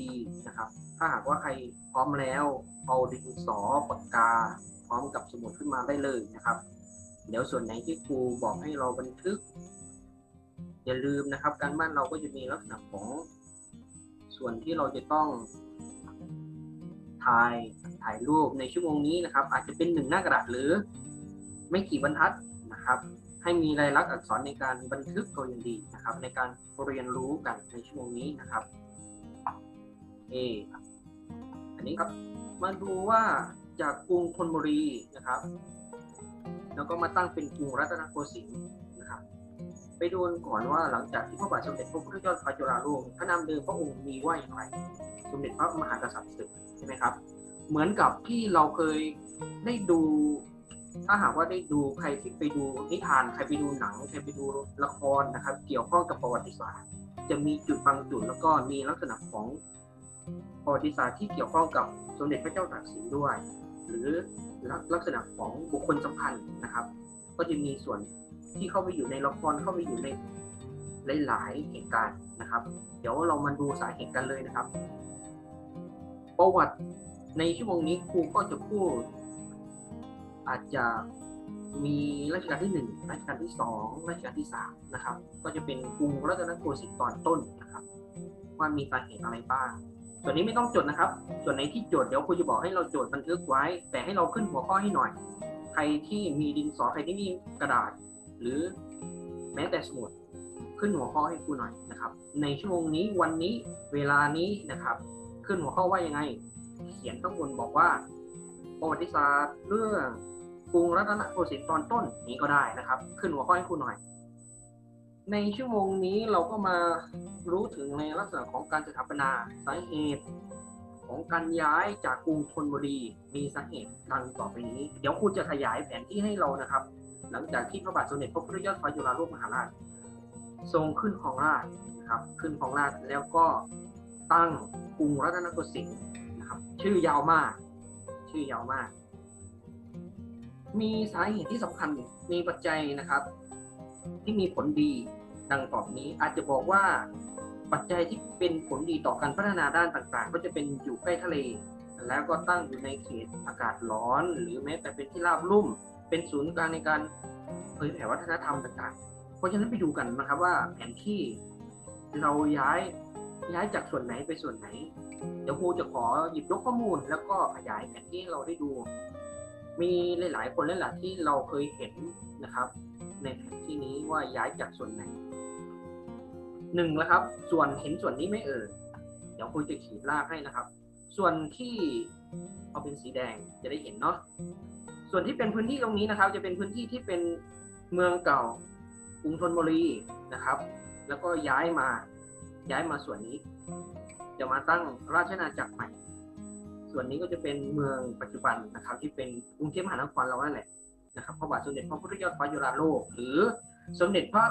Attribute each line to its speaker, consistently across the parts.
Speaker 1: ดีนะครับ ถ้าหากว่าใครพร้อมแล้วเอาดินสอปากกา พร้อมกับสมุดขึ้นมาได้เลยนะครับ เดี๋ยวส่วนไหนที่ครูบอกให้เราบันทึก อย่าลืมนะครับ การบ้านเราก็จะมีลักษณะของ ส่วนที่เราจะต้องถ่ายถ่ายรูปในชั่วโมงนี้นะครับ อาจจะเป็นหนึ่งหน้ากระดาษหรือไม่กี่บรรทัดนะครับ ให้มีลายลักษณ์อักษรในการบันทึกตัวอย่างดีนะครับ ในการเรียนรู้กันในชั่วโมงนี้นะครับ เออันนี้ครับมาดูว่าจากกรุงธนบุรีนะครับ แล้วก็มาตั้งเป็นกรุงรัตนโกสินทร์นะครับ ไปดูกันก่อนว่าหลังจากที่พระบาทสมเด็จพระพุทธยอดฟ้าจุฬาโลกพระนามเดิมพระองค์มีว่าอย่างไรสมเด็จพระมหากษัตริย์ศึกใช่ไหมครับ เหมือนกับที่เราเคยได้ดู ถ้าหากว่าได้ดูใครที่ไปดูนิทานใครไปดูหนังใครไปดูละครนะครับ เกี่ยวข้องกับประวัติศาสตร์ จะมีจุดบางจุดแล้วก็มีลักษณะของ ประวัติศาสตร์ที่เกี่ยวข้องกับสมเด็จพระเจ้าตากสินด้วย หรือลักษณะของบุคคลสำคัญนะครับ ก็จะมีส่วนที่เข้าไปอยู่ในละครเข้าไปอยู่ในหลายๆเหตุการณ์นะครับ เดี๋ยวเรามาดูสาเหตุกันเลยนะครับ ประวัติในชั่วโมงนี้ครูก็จะพูด อาจจะมีรัชกาลที่หนึ่งรัชกาลที่สองรัชกาลที่สามนะครับ ก็จะเป็นกรุงรัตนโกสินทร์ตอนต้นนะครับ ว่ามีสาเหตุอะไรบ้าง ส่วนนี้ไม่ต้องจดนะครับ ส่วนไหนที่จดเดี๋ยวครูจะบอกให้เราจดบันทึกไว้ แต่ให้เราขึ้นหัวข้อให้หน่อย ใครที่มีดินสอใครที่มีกระดาษ หรือแม้แต่สมุดขึ้นหัวข้อให้ครูหน่อยนะครับ ในชั่วโมงนี้วันนี้เวลานี้นะครับ ขึ้นหัวข้อว่ายังไง เขียนข้างบนบอกว่าประวัติศาสตร์เรื่องกรุงรัตนโกสินทร์ตอนต้นนี้ก็ได้นะครับ ขึ้นหัวข้อให้ครูหน่อย ในชั่วโมงนี้เราก็มารู้ถึงในลักษณะของการสถาปนาสาเหตุ ของการย้ายจากกรุงธนบุรีมีสาเหตุดังต่อไปนี้ เดี๋ยวครูจะขยายแผนที่ให้เรานะครับ หลังจากที่พระบาทสมเด็จพระพุทธยอดฟ้าจุฬาโลกมหาราช ทรงขึ้นของราชนะครับ ขึ้นของราชแล้วก็ตั้งกรุงรัตนโกสินทร์นะครับ ชื่อยาวมาก ชื่อยาวมาก มีสาเหตุที่สำคัญมีปัจจัยนะครับ ที่มีผลดี ดังต่อนี้อาจจะบอกว่าปัจจัยที่เป็นผลดีต่อการพัฒนาด้านต่างๆ ก็จะเป็นอยู่ใกล้ทะเล แล้วก็ตั้งอยู่ในเขตอากาศร้อน หรือแม้แต่เป็นที่ราบลุ่ม เป็นศูนย์กลางในการเผยแผ่วัฒนธรรมต่างๆ เพราะฉะนั้นไปดูกันนะครับว่าแผนที่เราย้ายย้ายจากส่วนไหนไปส่วนไหน เดี๋ยวครูจะขอหยิบยกข้อมูล แล้วก็ขยายแผนที่เราได้ดู มีหลาย ๆ คนหลายๆที่เราเคยเห็นนะครับ ในแผนที่นี้ว่าย้ายจากส่วนไหน หนึ่งนะครับ ส่วนเห็นส่วนนี้ไม่เอ่ยเดี๋ยวครูจะขีดลากให้นะครับ ส่วนที่เอาเป็นสีแดงจะได้เห็นเนาะส่วนที่เป็นพื้นที่ตรงนี้นะครับ จะเป็นพื้นที่ที่เป็นเมืองเก่ากรุงธนบุรีนะครับ แล้วก็ย้ายมาย้ายมาส่วนนี้ จะมาตั้งราชอาณาจักรใหม่ ส่วนนี้ก็จะเป็นเมืองปัจจุบันนะครับ ที่เป็นกรุงเทพมหานครเรานั่นแหละนะครับพระบาทสมเด็จพระพุทธยอดฟ้าจุฬาโลก หรือสมเด็จพระ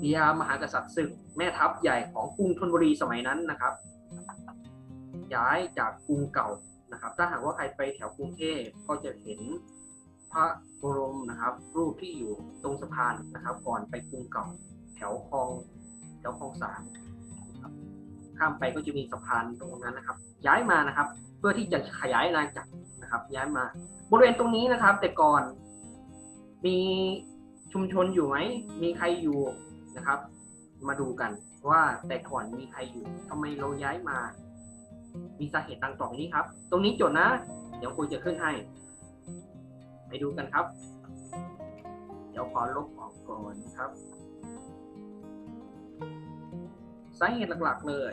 Speaker 1: บิดามหากษัตริย์ศึกแม่ทัพใหญ่ของกรุงธนบุรีสมัยนั้นนะครับ ย้ายจากกรุงเก่านะครับ ถ้าหากว่าใครไปแถวกรุงเทพก็จะเห็นพระบรมนะครับ รูปที่อยู่ตรงสะพานนะครับ ก่อนไปกรุงเก่า แถวคลองแถวคลองสามข้ามไปก็จะมีสะพานตรงนั้นนะครับ ย้ายมานะครับ เพื่อที่จะขยายอาณาจักรนะครับ ย้ายมาบริเวณตรงนี้นะครับ แต่ก่อนมีชุมชนอยู่ไหมมีใครอยู่ นะครับ มาดูกันว่าแต่ก่อนมีใครอยู่ทำไมเราย้ายมา มีสาเหตุต่างต่อไปนี้ครับ ตรงนี้จดนะ เดี๋ยวคุยจะขึ้นให้ ไปดูกันครับ เดี๋ยวขอลบออกก่อนครับ สาเหตุหลักๆเลย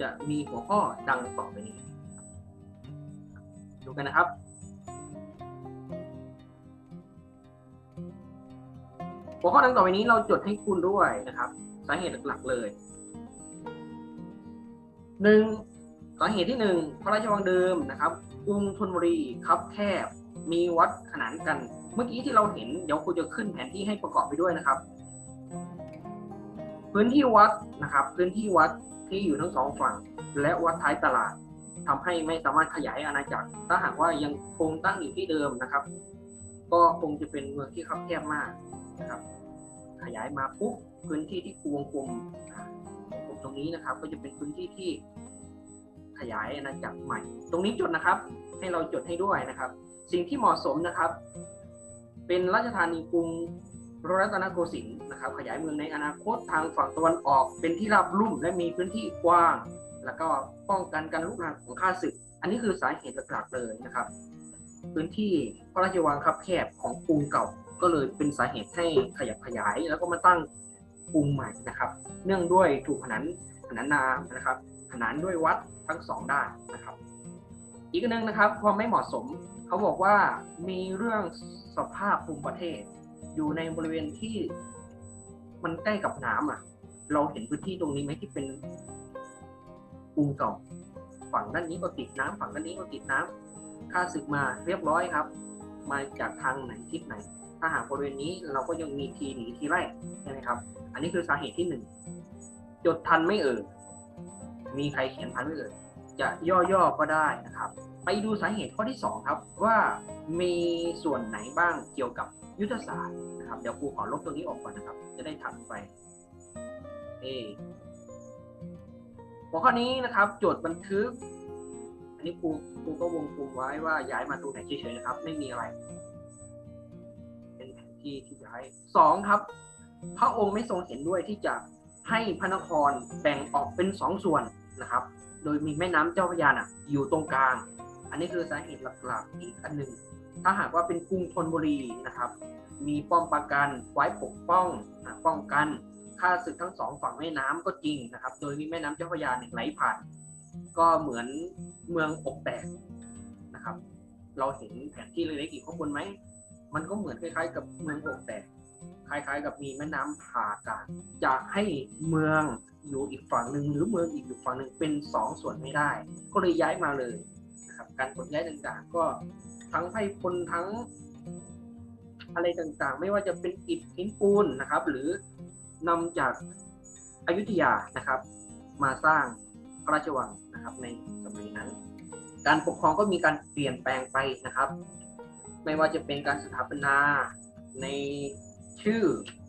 Speaker 1: จะมีหัวข้อดังต่อไปนี้ ดูกันนะครับ หัวข้อดังต่อไปนี้เราจดให้คุณด้วยนะครับ สาเหตุหลักๆเลยหนึ่งสาเหตุที่หนึ่งพระราชวังเดิมนะครับกรุงธนบุรีครับแคบมีวัดขนานกัน เมื่อกี้ที่เราเห็นเดี๋ยวครูจะขึ้นแผนที่ให้ประกอบไปด้วยนะครับ พื้นที่วัดนะครับ พื้นที่วัดที่อยู่ทั้งสองฝั่ง และวัดท้ายตลาดทำให้ไม่สามารถขยายอาณาจักร ถ้าหากว่ายังคงตั้งอยู่ที่เดิมนะครับ ก็คงจะเป็นเมืองที่คับแคบมากนะครับ ขยายมาปุ๊บพื้นที่ที่ครวงกลมอ่าวงตรงนี้นะครับ ก็จะเป็นพื้นที่ที่ขยายอาณาจักรใหม่ ตรงนี้จดนะครับ ให้เราจดให้ด้วยนะครับ สิ่งที่เหมาะสมนะครับ เป็นราชธานีกรุงรัตนโกสินทร์นะครับ ขยายเมืองในอนาคตทางฝั่งตะวันออก เป็นที่ราบลุ่มและมีพื้นที่กว้าง แล้วก็ป้องกันการลุกลามของข้าศึก อันนี้คือสาเหตุหลักๆเลยนะครับ พื้นที่พระราชวังคับแคบของกรุงเก่า ก็เลยเป็นสาเหตุให้ขยับขยาย แล้วก็มาตั้งกรุงใหม่นะครับ เนื่องด้วยถูกขนานขนานนามนะครับ ขนานด้วยวัดทั้งสองด้านนะครับ อีกนหนึงนะครับ ความไม่เหมาะสมเขาบอกว่ามีเรื่องสภาพภูมิประเทศ อยู่ในบริเวณที่มันใกล้กับน้ำอะ เราเห็นพื้นที่ตรงนี้ไหมที่เป็นกรุงเก่าฝั่งด้านนี้ก็ติดน้ำฝั่งด้านนี้ก็ติดน้ำข้าศึกมาเรียบร้อยครับ มาจากทางไหนทิศไหน ถ้าหากบริเวณนี้เราก็ยังมีทีหนีทีไล่ใช่ไหมครับ อันนี้คือสาเหตุที่หนึ่งจดทันไม่เอ่ยมีใครเขียนทันไม่เอ่ยจะย่อๆก็ได้นะครับ ไปดูสาเหตุข้อที่สองครับ ว่ามีส่วนไหนบ้างเกี่ยวกับยุทธศาสตร์นะครับ เดี๋ยวครูขอลบตรงนี้ออกก่อนนะครับ จะได้ถัดไปเอหัวข้อนี้นะครับ โจทย์บันทึก อันนี้ครูครูก็วงกลมไว้ว่าย้ายมาตรงไหนเฉยๆนะครับ ไม่มีอะไร ที่ที่ย้ายสองครับ พระองค์ไม่ทรงเห็นด้วยที่จะให้พระนครแบ่งออกเป็นสองส่วนนะครับ โดยมีแม่น้ำเจ้าพระยาน่ะอยู่ตรงกลาง อันนี้คือสาเหตุหลักๆอีกอันหนึ่งถ้าหากว่าเป็นกรุงธนบุรีนะครับ มีป้อมปราการไว้ปกป้องนะป้องกันข้าศึกทั้งสองฝั่งแม่น้ำก็จริงนะครับ โดยมีแม่น้ำเจ้าพระยาเนี่ยไหลผ่าน ก็เหมือนเมืองอกแตกนะครับ เราเห็นแผนที่เล็กๆอีกข้างบนไหม มันก็เหมือนคล้ายๆ กับเมืองอกแตกคล้ายๆ กับมีแม่น้ำผ่ากลางจะให้เมืองอยู่อีกฝั่งหนึ่งหรือเมืองอีกอยู่ฝั่งหนึ่งเป็นสองส่วนไม่ได้ ก็เลยย้ายมาเลยนะครับ การขนย้ายต่างๆ ก็ทั้งไพพลทั้ง อะไรต่างๆ ไม่ว่าจะเป็นอิฐหินปูนนะครับ หรือนำจากอายุธยานะครับ มาสร้างพระราชวังนะครับในสมัยนั้น การปกครองก็มีการเปลี่ยนแปลงไปนะครับ ไม่ว่าจะเป็นการสถาปนาในชื่อ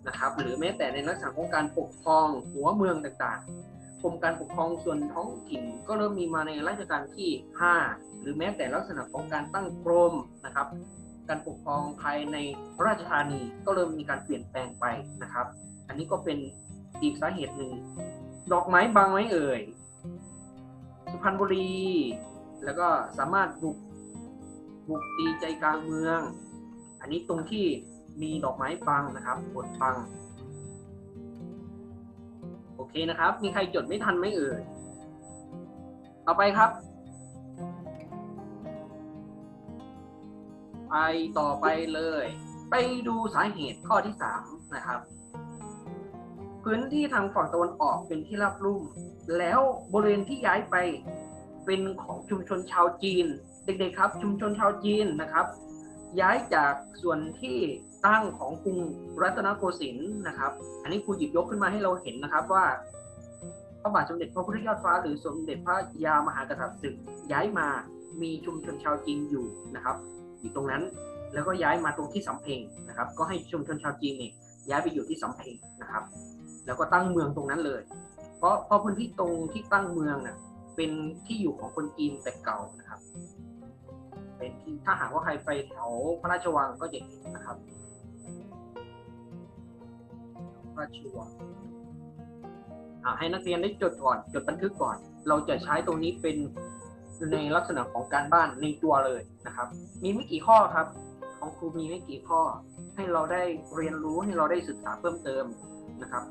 Speaker 1: นะครับ หรือแม้แต่ในลักษณะของการปกครองหัวเมืองต่างๆกรมการปกครองส่วนท้องถิ่นก็เริ่มมีมาในรัชกาลที่ 5 หรือแม้แต่ลักษณะของการตั้งกรมนะครับ การปกครองภายในราชธานีก็เริ่มมีการเปลี่ยนแปลงไปนะครับ อันนี้ก็เป็นอีกสาเหตุหนึ่ง ดอกไม้บางไม้เอ่ย สุพรรณบุรี แล้วก็สามารถบุก บุกตีใจกลางเมือง อันนี้ตรงที่มีดอกไม้บังนะครับบทบัง โอเคนะครับ มีใครจดไม่ทันไหมเอ่ย ต่อไปครับ ไปต่อไปเลย ไปดูสาเหตุข้อที่สามนะครับ พื้นที่ทางฝั่งตะวันออกเป็นที่ราบลุ่ม แล้วบริเวณที่ย้ายไปเป็นของชุมชนชาวจีน เด็กๆครับ ชุมชนชาวจีนนะครับ ย้ายจากส่วนที่ตั้งของกรุงรัตนโกสินทร์นะครับ อันนี้ครูหยิบยกขึ้นมาให้เราเห็นนะครับว่าพระบาทสมเด็จพระพุทธยอดฟ้าหรือสมเด็จพระยามหากษัตริย์ศึกย้ายมามีชุมชนชาวจีนอยู่นะครับ อยู่ตรงนั้นแล้วก็ย้ายมาตรงที่สำเพ็งนะครับ ก็ให้ชุมชนชาวจีนเนี่ยย้ายไปอยู่ที่สำเพ็งนะครับ แล้วก็ตั้งเมืองตรงนั้นเลย เพราะเพราะพื้นที่ตรงที่ตั้งเมืองน่ะเป็นที่อยู่ของคนจีนแต่เก่านะครับ เป็นที่ถ้าหากว่าใครไปแถวพระราชวังก็จะเห็นนะครับพระราชวังอ่าให้นักเรียนได้จดก่อนจดบันทึกก่อน เราจะใช้ตรงนี้เป็นในลักษณะของการบ้านในตัวเลยนะครับ มีไม่กี่ข้อครับ ของครูมีไม่กี่ข้อ ให้เราได้เรียนรู้ให้เราได้ศึกษาเพิ่มเติมนะครับ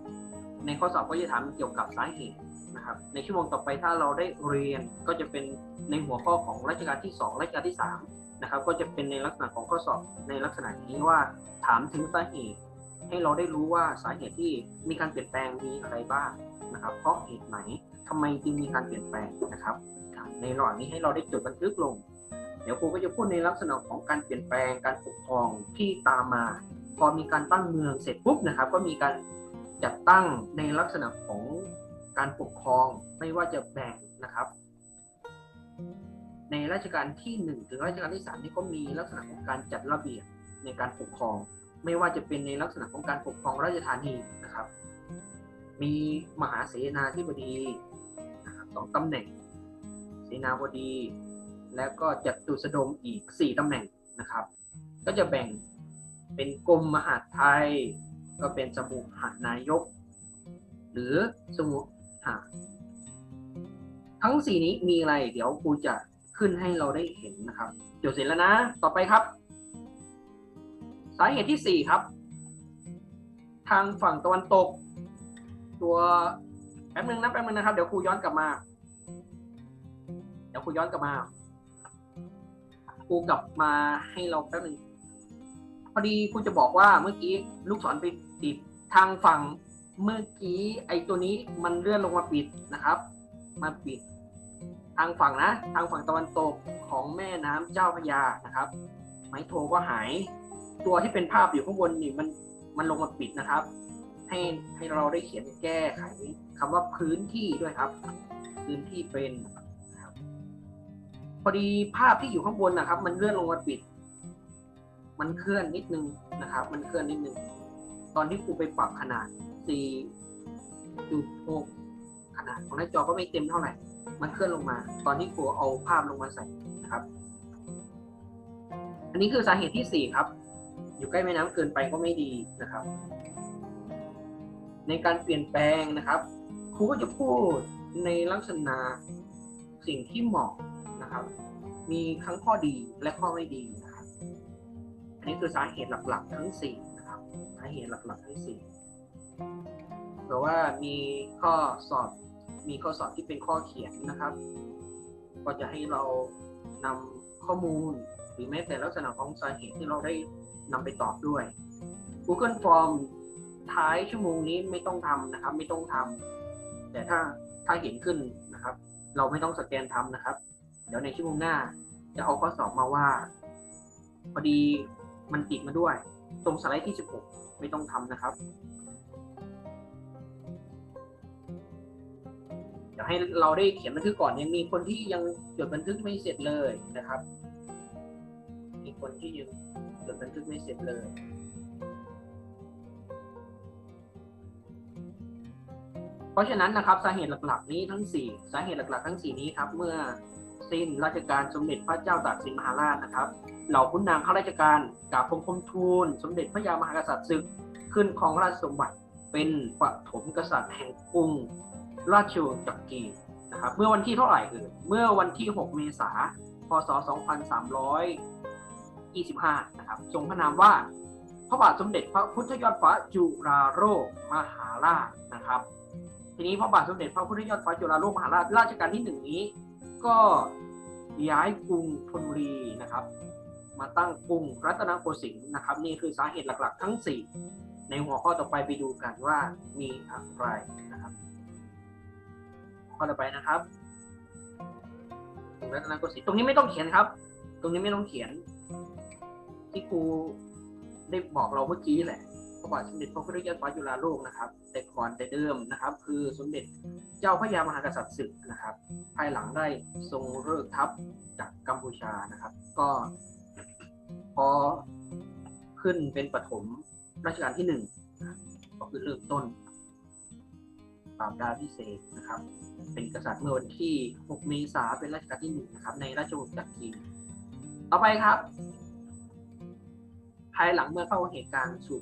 Speaker 1: ในข้อสอบก็จะถามเกี่ยวกับสาเหตุ นะครับ ในชั่วโมงต่อไปถ้าเราได้เรียนก็จะเป็นในหัวข้อของรัชกาลที่ 2 รัชกาลที่ 3 นะครับ ก็จะเป็นในลักษณะของข้อสอบในลักษณะนี้ว่าถามถึงสาเหตุ ให้เราได้รู้ว่าสาเหตุที่มีการเปลี่ยนแปลงมีอะไรบ้างนะครับ เพราะเหตุไหนทำไมจึงมีการเปลี่ยนแปลงนะครับ ในระหว่างนี้ให้เราได้จดบันทึกลง เดี๋ยวครูก็จะพูดในลักษณะของการเปลี่ยนแปลงการปกครองที่ตามมา พอมีการตั้งเมืองเสร็จปุ๊บนะครับ ก็มีการจัดตั้งในลักษณะของ การปกครองไม่ว่าจะแบ่งนะครับ ในรัชกาลที่หนึ่งถึงรัชกาลที่สามนี่ก็มีลักษณะของการจัดระเบียบในการปกครอง ไม่ว่าจะเป็นในลักษณะของการปกครองราชธานีนะครับ มีมหาเสนาธิบดีนะครับสองตำแหน่ง เสนาบดี แล้วก็จัตุสดมอีก 4ตำแหน่งนะครับ ก็จะแบ่งเป็นกรมมหาดไทย ก็เป็นสมุหานายก หรือสมุ หาทั้งสี่นี้มีอะไร เดี๋ยวครูจะขึ้นให้เราได้เห็นนะครับจดเสร็จแล้วนะ ต่อไปครับ สาเหตุที่สี่ครับ ทางฝั่งตะวันตก ตัวแป๊บนึงนะแป๊บนึงนะครับ เดี๋ยวครูย้อนกลับมา เดี๋ยวครูย้อนกลับมา ครูกลับมาให้เราแป๊บนึงพอดีครูจะบอกว่าเมื่อกี้ลูกศรไปติดทางฝั่ง เมื่อกี้ไอตัวนี้มันเลื่อนลงมาปิดนะครับ มาปิด ทางฝั่งนะ ทางฝั่งตะวันตกของแม่น้ำเจ้าพระยานะครับ ไม้โทก็หาย ตัวที่เป็นภาพอยู่ข้างบนนี่มันมันลงมาปิดนะครับ ให้ให้เราได้เขียนแก้ไขคำว่าพื้นที่ด้วยครับ พื้นที่เป็นพอดีภาพที่อยู่ข้างบนนะครับ มันเลื่อนลงมาปิด มันเคลื่อนนิดนึงนะครับ มันเคลื่อนนิดนึง ตอนที่ครูไปปรับขนาด 4.6 ขนาดของหน้าจอก็ไม่เต็มเท่าไหร่ มันเคลื่อนลงมา ตอนที่ครูเอาภาพลงมาใส่นะครับ อันนี้คือสาเหตุที่สี่ครับ อยู่ใกล้แม่น้ำเกินไปก็ไม่ดีนะครับ ในการเปลี่ยนแปลงนะครับ ครูก็จะพูดในลักษณะสิ่งที่เหมาะนะครับ มีทั้งข้อดีและข้อไม่ดีนะครับ อันนี้คือสาเหตุหลักๆ ทั้งสี่นะครับ สาเหตุหลักๆ ทั้งสี่ หรือว่ามีข้อสอบมีข้อสอบที่เป็นข้อเขียนนะครับ ก็จะให้เรานำข้อมูลหรือแม้แต่ลักษณะของสาเหตุที่เราได้นำไปตอบด้วย Google Form ท้ายชั่วโมงนี้ไม่ต้องทำนะครับ ไม่ต้องทำแต่ถ้าถ้าเห็นขึ้นนะครับ เราไม่ต้องสแกนทำนะครับ เดี๋ยวในชั่วโมงหน้าจะเอาข้อสอบมาว่า พอดีมันติดมาด้วย ตรงสไลด์ที่ 16 ไม่ต้องทำนะครับ ให้เราได้เขียนบันทึกก่อนยังมีคนที่ยังจดบันทึกไม่เสร็จเลยนะครับ มีคนที่ยังจดบันทึกไม่เสร็จเลยเพราะฉะนั้นนะครับสาเหตุหลักๆ นี้ทั้ง 4 สาเหตุหลักๆ ทั้ง 4 นี้ครับ เมื่อสิ้นราชการสมเด็จพระเจ้าตากสินมหาราชนะครับ เหล่าขุนนางข้าราชการกราบบังคมทูล สมเด็จพระยามหากษัตริย์ศึกขึ้นครองราชสมบัติเป็นปฐมกษัตริย์แห่งกรุง ราชวงศ์จักรีนะครับเมื่อวันที่เท่าไหร่เอ่ยเมื่อวันที่ 6 เมษายนพศ 2325 นะครับทรงพระนามว่าพระบาทสมเด็จพระพุทธยอดฟ้าจุฬาโลกมหาราชนะครับ ทีนี้พระบาทสมเด็จพระพุทธยอดฟ้าจุฬาโลกมหาราชราชการที่หนึ่งนี้ ก็ย้ายกรุงธนบุรีนะครับ มาตั้งกรุงรัตนโกสินทร์นะครับ นี่คือสาเหตุหลักๆ ทั้ง 4 ในหัวข้อต่อไปไปดูกันว่ามีอะไรนะครับ ข้อต่อไปนะครับรัตนโกสินทร์ตรงนี้ไม่ต้องเขียนครับ ตรงนี้ไม่ต้องเขียน ที่ครูได้บอกเราเมื่อกี้แหละพระบาทสมเด็จพระพุทธเจ้าฟ้าจุฬาโลกนะครับ แต่ก่อนแต่เดิมนะครับ คือสมเด็จเจ้าพระยามหากษัตริย์ศึกนะครับ ภายหลังได้ทรงเลิกทัพจากกัมพูชานะครับ ก็ พอขึ้นเป็นปฐมรัชกาลที่หนึ่งก็คือเริ่มต้น ปราบดาพิเศษนะครับ เป็นกษัตริย์เมื่อวันที่ 6 เมษายนเป็นรัชกาลที่หนึ่งนะครับในราชวงศ์จักรีต่อไปครับ ภายหลังเมื่อเข้าเหตุการณ์สู่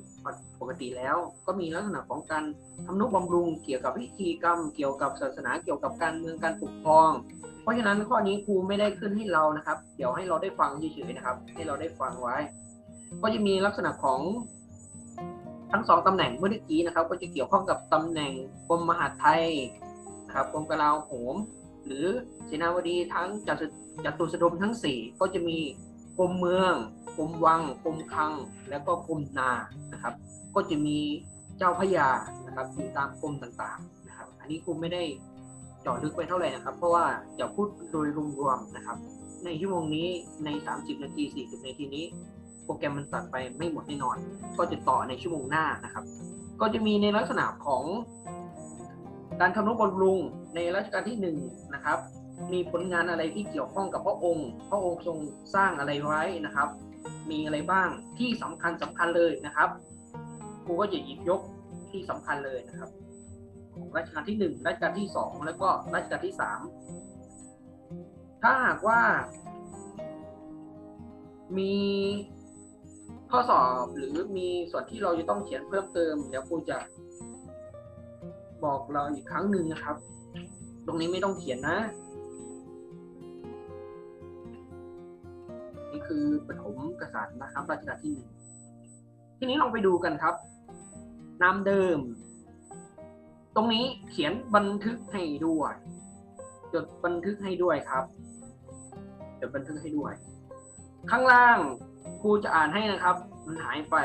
Speaker 1: ปกติแล้ว ก็มีลักษณะของการทำนุบำรุงเกี่ยวกับพิธีกรรม เกี่ยวกับศาสนาเกี่ยวกับการเมืองการปกครอง เพราะฉะนั้นข้อนี้ครูไม่ได้ขึ้นให้เรานะครับ เดี๋ยวให้เราได้ฟังเฉยๆนะครับ ให้เราได้ฟังไว้ ก็จะมีลักษณะของ ทั้งสองตำแหน่งเมื่อกี้นะครับ ก็จะเกี่ยวข้องกับตำแหน่งกรมมหาดไทยนะครับกรมกลาโหม หรือเสนาบดีทั้งจัตุจัตุสดมทั้งสี่ก็จะมีกรมเมืองกรมวังกรมคลัง แล้วก็กรมนานะครับ ก็จะมีเจ้าพยานะครับอยู่ตามกรมต่างๆนะครับ อันนี้ครูไม่ได้เจาะลึกไปเท่าไหร่นะครับ เพราะว่าจะพูดโดยรวมๆนะครับ ในชั่วโมงนี้ใน 30 นาที 40 นาทีนี้ รแกรมมันตัดไปไม่หมดแน่นอน ก็จะต่อในชั่วโมงหน้านะครับ ก็จะมีในลักษณะของการทำนุบำรุงในรัชกาลที่หนึ่งนะครับ มีผลงานอะไรที่เกี่ยวข้องกับพระองค์ พระองค์ทรงสร้างอะไรไว้นะครับ มีอะไรบ้างที่สำคัญสำคัญเลยนะครับครูก็จะหยิบยกที่สำคัญเลยนะครับของรัชกาลที่หนึ่งรัชกาลที่สองแล้วก็รัชกาลที่สามถ้าหากว่ามี ข้อสอบหรือมีส่วนที่เราจะต้องเขียนเพิ่มเติม เดี๋ยวครูจะบอกเราอีกครั้งหนึ่งนะครับ ตรงนี้ไม่ต้องเขียนนะ นี่คือปฐมกษัตริย์นะครับรัชกาลที่หนึ่งทีนี้ลองไปดูกันครับ นามเดิม ตรงนี้เขียนบันทึกให้ด้วย จดบันทึกให้ด้วยครับ จดบันทึกให้ด้วย ข้างล่าง ครูจะอ่านให้นะครับ มันหายไป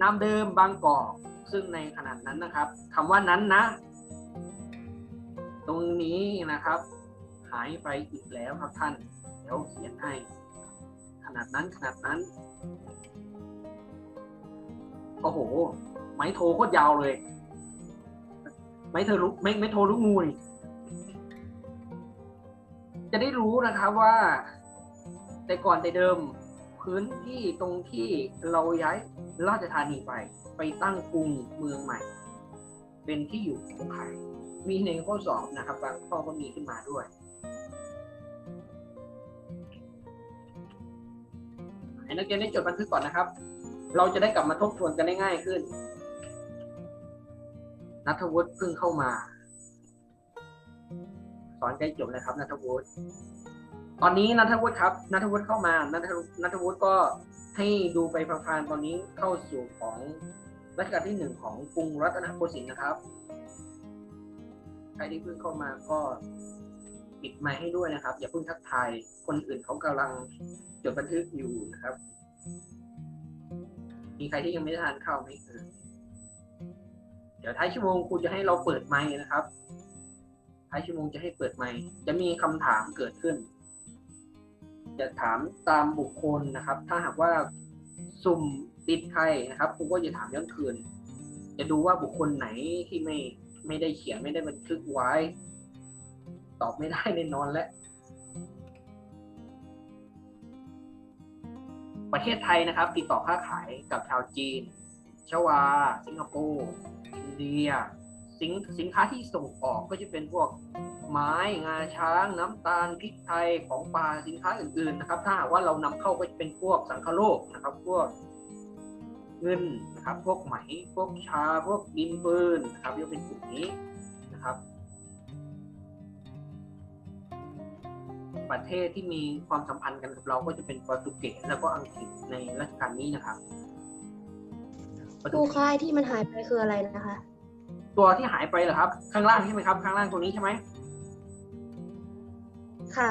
Speaker 1: นามเดิมบางกอกซึ่งในขนาดนั้นนะครับคำว่านั้นนะ ตรงนี้นะครับ หายไปอีกแล้วครับท่าน เดี๋ยวเขียนให้ ขนาดนั้นขนาดนั้นโอ้โห ไม้โทรโคตรยาวเลย ไม้เธอลุกไม่ไม่โทรลูกงูนี่จะได้รู้นะครับว่า แต่ก่อนแต่เดิมพื้นที่ตรงที่เราย้ายราชธานีไป ไปตั้งกรุงเมืองใหม่ เป็นที่อยู่ของใครมีในข้อสอบนะครับบางข้อก็มีขึ้นมาด้วยให้นักเรียนได้จดบันทึกก่อนนะครับ เราจะได้กลับมาทบทวนกันได้ง่ายขึ้น นัทวุฒิเพิ่งเข้ามา สอนใกล้จบเลยครับนัทวุฒิ ตอนนี้นัทวุฒิครับนัทวุฒิเข้ามานัทนัทวุฒิก็ให้ดูไปพลางๆตอนนี้เข้าสู่ของรัชกาลที่หนึ่งของกรุงรัตนโกสินทร์นะครับ ใครที่เพิ่งเข้ามาก็ปิดไมค์ให้ด้วยนะครับ อย่าเพิ่งทักทายคนอื่นเขากำลังจดบันทึกอยู่นะครับ มีใครที่ยังไม่ได้ทานข้าวไหมเอ่ยเดี๋ยวท้ายชั่วโมงครูจะให้เราเปิดไมค์นะครับท้ายชั่วโมงจะให้เปิดไมค์จะมีคำถามเกิดขึ้น จะถามตามบุคคลนะครับ ถ้าหากว่าสุ่มติดใครนะครับครูก็จะถามย้อนคืน จะดูว่าบุคคลไหนที่ไม่ไม่ได้เขียนไม่ได้บันทึกไว้ ตอบไม่ได้แน่นอนและ ประเทศไทยนะครับ ติดต่อค้าขายกับชาวจีน ชวา สิงคโปร์อินเดีย สินสินค้าที่ส่งออกก็จะเป็นพวกไม้งาช้างน้ำตาลพริกไทยของปลาสินค้าอื่นๆนะครับ ถ้าหากว่าเรานำเข้าก็จะเป็นพวกสังคโลกนะครับพวกเงินนะครับ พวกไหมพวกชาพวกดินปืนนะครับยกเป็นกลุ่มนี้นะครับ ประเทศที่มีความสัมพันธ์กันกับเราก็จะเป็นโปรตุเกสแล้วก็อังกฤษในรัชกาลนี้นะครับโปร
Speaker 2: ค
Speaker 1: ตุ
Speaker 2: รู
Speaker 1: เกส
Speaker 2: ค่ายที่มันหายไปคืออะไรนะคะ
Speaker 1: ตัวที่หายไปเหรอครับ ข้างล่างใช่ไหมครับ ข้างล่างตัวนี้ใช่ไหม
Speaker 2: ค่ะ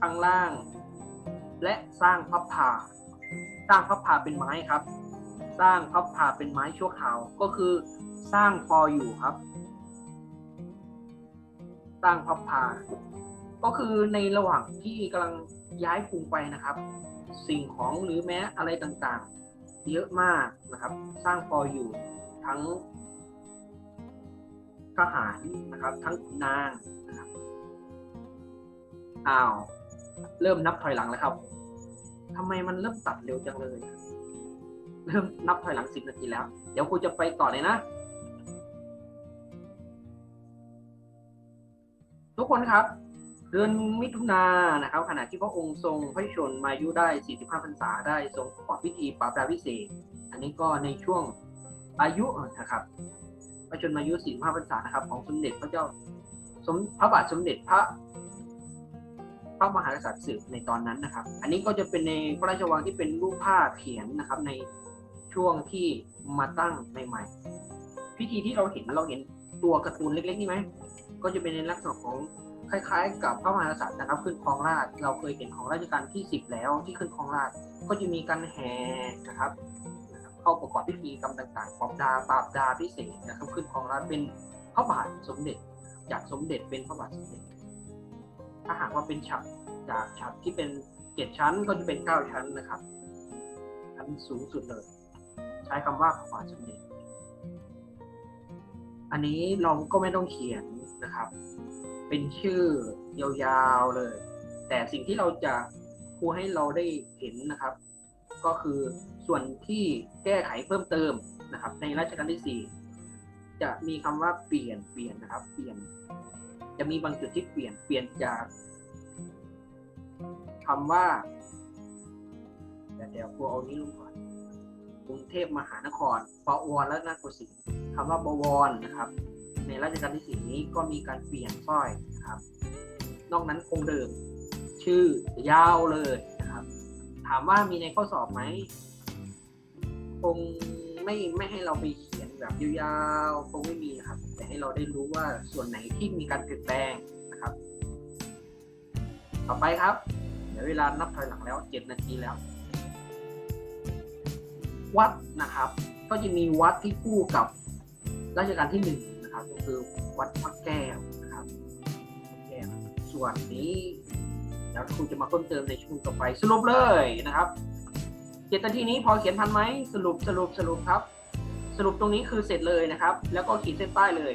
Speaker 1: ข้างล่าง และสร้างพับผ่า สร้างพับผ่าเป็นไม้ครับ สร้างพับผ่าเป็นไม้ชั่วคราว ก็คือสร้างพออยู่ครับ สร้างพับผ่า ก็คือในระหว่างที่กำลังย้ายกรุงไปนะครับ สิ่งของหรือแม้อะไรต่างๆ เยอะมากนะครับ สร้างพออยู่ทั้ง ทหารนะครับ ทั้งขุนนางนะครับอ้าว เริ่มนับถอยหลังแล้วครับทำไมมันเริ่มตัดเร็วจังเลย เริ่มนับถอยหลังสิบนาทีแล้ว เดี๋ยวครูจะไปต่อเลยนะ ทุกคนครับเดือนมิถุนายนนะครับ ขณะที่พระองค์ทรงพระชนมายุได้ 45พรรษาได้ทรงประกอบพิธีปราบดาวิเศษ อันนี้ก็ในช่วงอายุนะครับ พระชนมายุ45พรรษานะครับ ของสมเด็จพระเจ้าสมพระบาทสมเด็จพระพระมหากษัตริย์สืบในตอนนั้นนะครับ อันนี้ก็จะเป็นในพระราชวังที่เป็นรูปภาพเขียนนะครับ ในช่วงที่มาตั้งใหม่ๆพิธีที่เราเห็นเราเห็นตัวการ์ตูนเล็กๆนี่ไหมก็จะเป็นในลักษณะของคล้ายๆ กับพระมหากษัตริย์นะครับ ขึ้นครองราชเราเคยเห็นของราชการที่สิบแล้วที่ขึ้นครองราชก็จะมีการแห่นะครับ เข้าประกอบพิธีกรรมต่างๆปอบดาปราบดาพิเศษนะครับขึ้นครองราชเป็นพระบาทสมเด็จ จากสมเด็จเป็นพระบาทสมเด็จ ถ้าหากว่าเป็นฉับจากฉับที่เป็นเจ็ดชั้นก็จะเป็นเก้าชั้นนะครับชั้นสูงสุดเลย ใช้คำว่าพระบาทสมเด็จ อันนี้เราก็ไม่ต้องเขียนนะครับ เป็นชื่อยาวๆเลย แต่สิ่งที่เราจะครูให้เราได้เห็นนะครับ ก็คือ ส่วนที่แก้ไขเพิ่มเติมนะครับ ในรัชกาลที่สี่จะมีคำว่าเปลี่ยนเปลี่ยนนะครับ เปลี่ยน จะมีบางจุดที่เปลี่ยนเปลี่ยนจากคำว่าเดี๋ยวเดี๋ยวครูเอานี้ลงก่อนกรุงเทพมหานครปวรและนโกสินทร์คำว่าบวรนะครับ ในรัชกาลที่สี่นี้ก็มีการเปลี่ยนสร้อยนะครับ นอกนั้นคงเดิมชื่อยาวเลยนะครับ ถามว่ามีในข้อสอบไหม คงไม่ไม่ให้เราไปเขียนแบบยาวๆคงไม่มีครับ แต่ให้เราได้รู้ว่าส่วนไหนที่มีการเปลี่ยนแปลงนะครับ ต่อไปครับเดี๋ยวเวลานับถอยหลังแล้วเจ็ดนาทีแล้ว วัดนะครับ ก็จะมีวัดที่คู่กับรัชกาลที่หนึ่งนะครับ ก็คือวัดพระแก้วนะครับแก้วส่วนนี้เดี๋ยวครูจะมาเพิ่มเติมในช่วงต่อไปสรุปเลยนะครับ เจ็ดนทีนี้พอเขียนทันไหมสรุปสรุปสรุปครับ สรุปตรงนี้คือเสร็จเลยนะครับ แล้วก็ขีดเส้นใต้เลย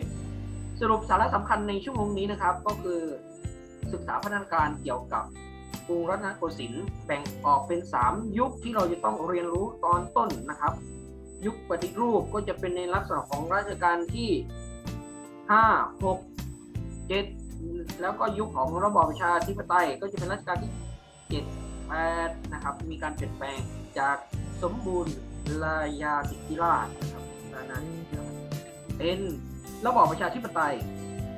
Speaker 1: สรุปสาระสำคัญในชั่วโมงนี้นะครับ ก็คือศึกษาพัฒนาการเกี่ยวกับกรุงรัตนโกสินทร์แบ่งออกเป็น 3 ยุคที่เราจะต้องเรียนรู้ตอนต้นนะครับ ยุคปฏิรูปก็จะเป็นในลักษณะของรัชกาลที่ 5 6 7 แล้วก็ยุคของระบอบประชาธิปไตยก็จะเป็นรัชกาลที่ 7 8นะครับ มีการเปลี่ยนแปลงจากสมบูรณ์ลายาสิทธิราชนะครับราชาธิราชเป็นระบอบประชาธิปไตย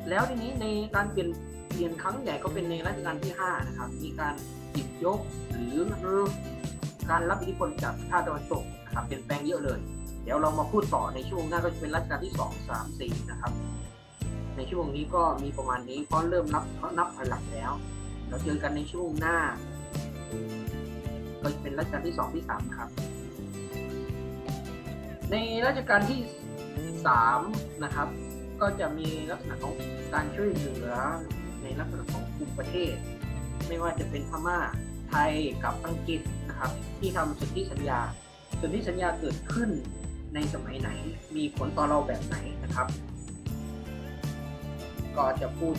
Speaker 1: แล้วทีนี้ในการเปลี่ยนเปลี่ยนครั้งใหญ่ก็เป็นในรัชกาลที่ 5 นะครับ มีการหยิบยกหรือการรับอิทธิพลจากชาติตะวันตกนะครับเปลี่ยนแปลงเยอะเลย เดี๋ยวเรามาพูดต่อในช่วงหน้าก็จะเป็นรัชกาลที่ 2 3 4 นะครับ ในช่วงนี้ก็มีประมาณนี้เพราะเริ่มนับเขานับถอยหลังแล้ว เราเจอกันในช่วงหน้า ก็จะเป็นรัชกาลที่2ที่3ครับ ในรัชกาลที่3นะครับ ก็จะมีลักษณะของการช่วยเหลือในลักษณะของกลุ่มประเทศ ไม่ว่าจะเป็นพม่าไทยกับอังกฤษนะครับ ที่ทำสนธิสัญญาสนธิสัญญาเกิดขึ้นในสมัยไหน มีผลต่อเราแบบไหนนะครับ ก็จะพูด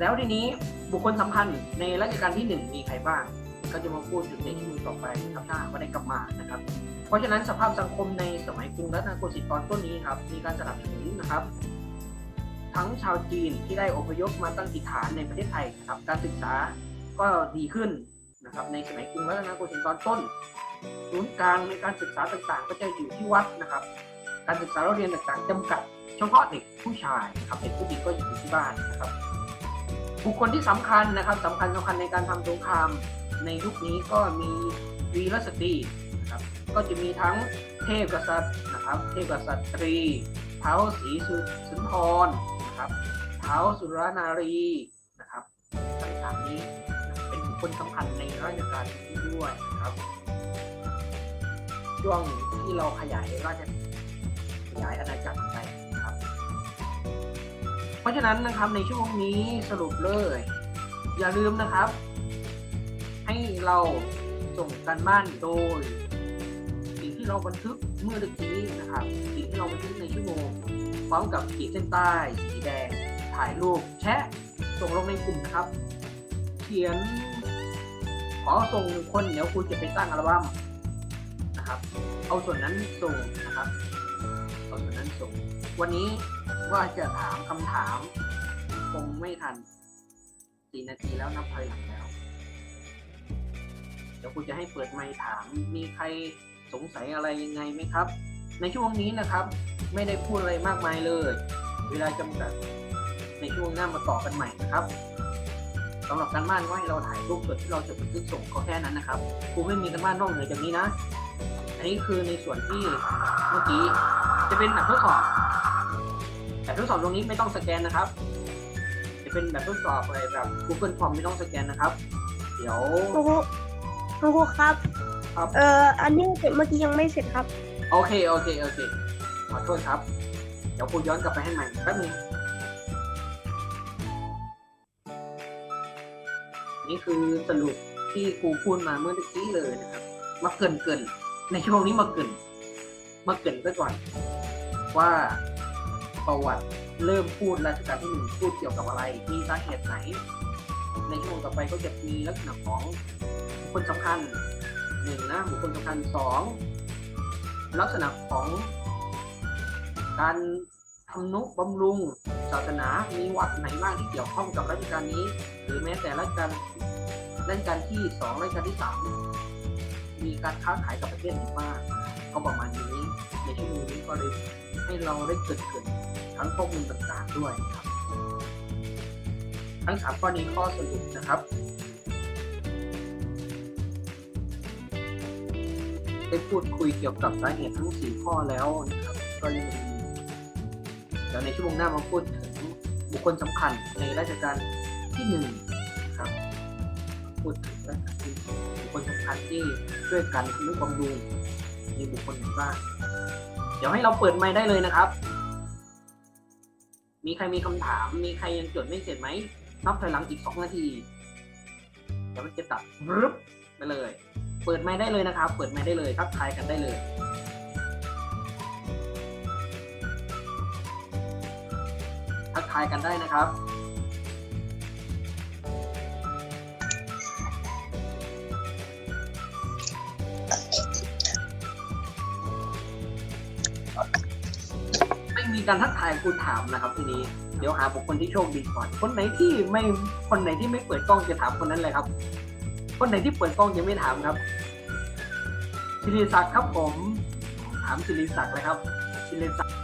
Speaker 1: แล้วทีนี้บุคคลสำคัญในรัชกาลที่หนึ่งมีใครบ้าง ก็จะมาพูดถึงในช่วงต่อไปนะครับถ้าว่าได้กลับมานะครับ เพราะฉะนั้นสภาพสังคมในสมัยกรุงรัตนโกสินทร์ตอนต้นนี้ครับมีการสนับสนุนนะครับ ทั้งชาวจีนที่ได้อพยพมาตั้งถิ่นฐานในประเทศไทยนะครับการศึกษาก็ดีขึ้นนะครับในสมัยกรุงรัตนโกสินทร์ตอนต้นศูนย์กลางในการศึกษาต่างๆ ก็จะอยู่ที่วัดนะครับ การศึกษาเราเรียนต่างๆจำกัด เฉพาะเด็กผู้ชายนะครับเด็กผู้หญิงก็อยู่ที่บ้านนะครับ บุคคลที่สำคัญนะครับสำคัญสำคัญในการทำสงคราม ในยุคนี้ก็มีวีรสตรีนะครับก็จะมีทั้งเทพกษัตริย์นะครับ เทพกษัตรีเท้าศรีสุสนทรนะครับเท้าสุรนารีนะครับทั้งสามนี้เป็นบุคคลสำคัญในราชการนี้ด้วยนะครับช่วงที่เราขยายราชขยายอาณาจักรไปนะครับ เพราะฉะนั้นนะครับในช่วงนี้สรุปเลย อย่าลืมนะครับ ให้เราส่งกันบ้านโดย สิ่งที่เราบันทึกเมื่อตะกี้นะครับ สิ่งที่เราบันทึกในชั่วโมงพร้อมกับขีดเส้นใต้สีแดงถ่ายรูปแชะส่งลงในกลุ่มนะครับ เขียน ขอส่งคนเดี๋ยวคุณจะไปสร้งอัลบั้มนะครับ เอาส่วนนั้นส่งนะครับเอาส่วนนั้นส่ง วันนี้ว่าจะถามคำถาม คงไม่ทันสี่นาทีแล้วนับถอยหลังแล้ว ยวคุณจะให้เปิดไมค์ถาม มีใครสงสัยอะไรยังไงไหมครับ ในช่วงนี้นะครับ ไม่ได้พูดอะไรมากมายเลย เวลาจำกัด ในช่วงหน้ามาต่อกันใหม่นะครับสำหรับการบ้านก็ให้เราถ่ายรูปส่วนที่เราจะบันทึกส่งก็แค่นั้นนะครับครูไม่มีการบ้านนอกเหนือจากนี้นะ อันนี้คือในส่วนที่เมื่อกี้จะเป็นแบบทดสอบ แบบทดสอบตรงนี้ไม่ต้องสแกนนะครับ จะเป็นแบบทดสอบอะไรแบบ Google Form ไม่ต้องสแกนนะครับ เดี๋ยว
Speaker 2: ครูครูครูครับ
Speaker 1: ครับ
Speaker 2: เอ่ออันนี้เมื่อกี้ยังไม่เสร็จครับ
Speaker 1: โอเค โอเค โอเค ขอโทษครับ เดี๋ยวครูย้อนกลับไปให้ใหม่แป๊บนึงนี่คือสรุปที่ครูพูดมาเมื่อตะกี้เลยนะครับ มาเกรินเกรินในช่วงนี้มาเกรินมาเกรินซะก่อน ว่าประวัติเริ่มพูดรัชกาลที่หนึ่งพูดเกี่ยวกับอะไร มีสาเหตุไหน ในช่วงต่อไปก็จะมีลักษณะของบุ คคลสำคัญหนึ่งนะบุคคลสำคัญสองลักษณะของการทำนุบำรุงศาสนา มีวัดไหนบ้างที่เกี่ยวข้องกับรัชกาลนี้ หรือแม้แต่รัชกาลรายการที่สองรายการที่สามมีการค้าขายกับประเทศไหนบ้างก็ประมาณนี้ในชั่วโมงนี้ก็เลยให้เราได้เกิดเกิดทั้งข้อมูลต่างๆด้วยครับ ทั้งสามข้อนี้ข้อสรุปนะครับ ได้พูดคุยเกี่ยวกับสาเหตุทั้งสี่ข้อแล้วนะครับ ก็ยังมีเดี๋ยวในชั่วโมงหน้ามาพูดถึงบุคคลสำคัญในราชการที่หนึ่งนะครับ พูดถึงราชการที่บุคคลสำคัญที่ช่วยกันทำนุบำรุงมีบุคคลบ้างเดี๋ยวให้เราเปิดไมค์ได้เลยนะครับ มีใครมีคำถาม มีใครยังจดไม่เสร็จไหม นับถอยหลังอีกสองนาที เดี๋ยวมันจะตัดรึบไปเลย เปิดไมค์ได้เลยนะครับ เปิดไมค์ได้เลยทักทายกันได้เลยทักทายกันได้นะครับไม่มีการทักทายคุณถามนะครับทีนี้เดี๋ยวหาบุคคลที่โชคดีก่อน คนไหนที่ไม่คนไหนที่ไม่เปิดกล้องจะถามคนนั้นเลยครับ คนไหนที่เปิดกล้องยังไม่ถามครับศิริศักดิ์ครับผม ถามศิริศักดิ์เลยครับศิริศักดิ์